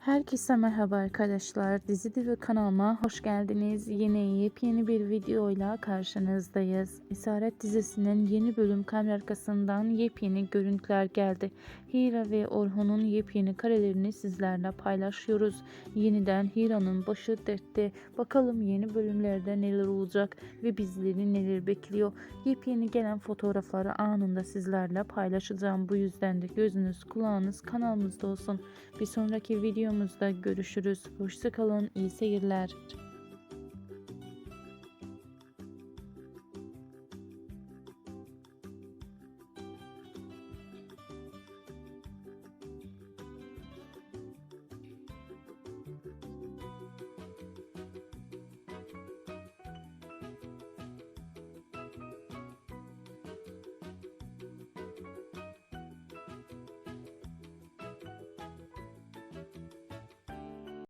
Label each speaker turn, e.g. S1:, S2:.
S1: Herkese merhaba arkadaşlar. Dizi Divi kanalıma hoş geldiniz. Yine yepyeni bir videoyla karşınızdayız. Esaret dizisinin yeni bölüm kamera arkasından yepyeni görüntüler geldi. Hira ve Orhun'un yepyeni karelerini sizlerle paylaşıyoruz. Yeniden Hira'nın başı dertte. Bakalım yeni bölümlerde neler olacak ve bizleri neler bekliyor. Yepyeni gelen fotoğrafları anında sizlerle paylaşacağım. Bu yüzden de gözünüz kulağınız kanalımızda olsun. Bir sonraki videomuzda görüşürüz. Hoşçakalın, iyi seyirler.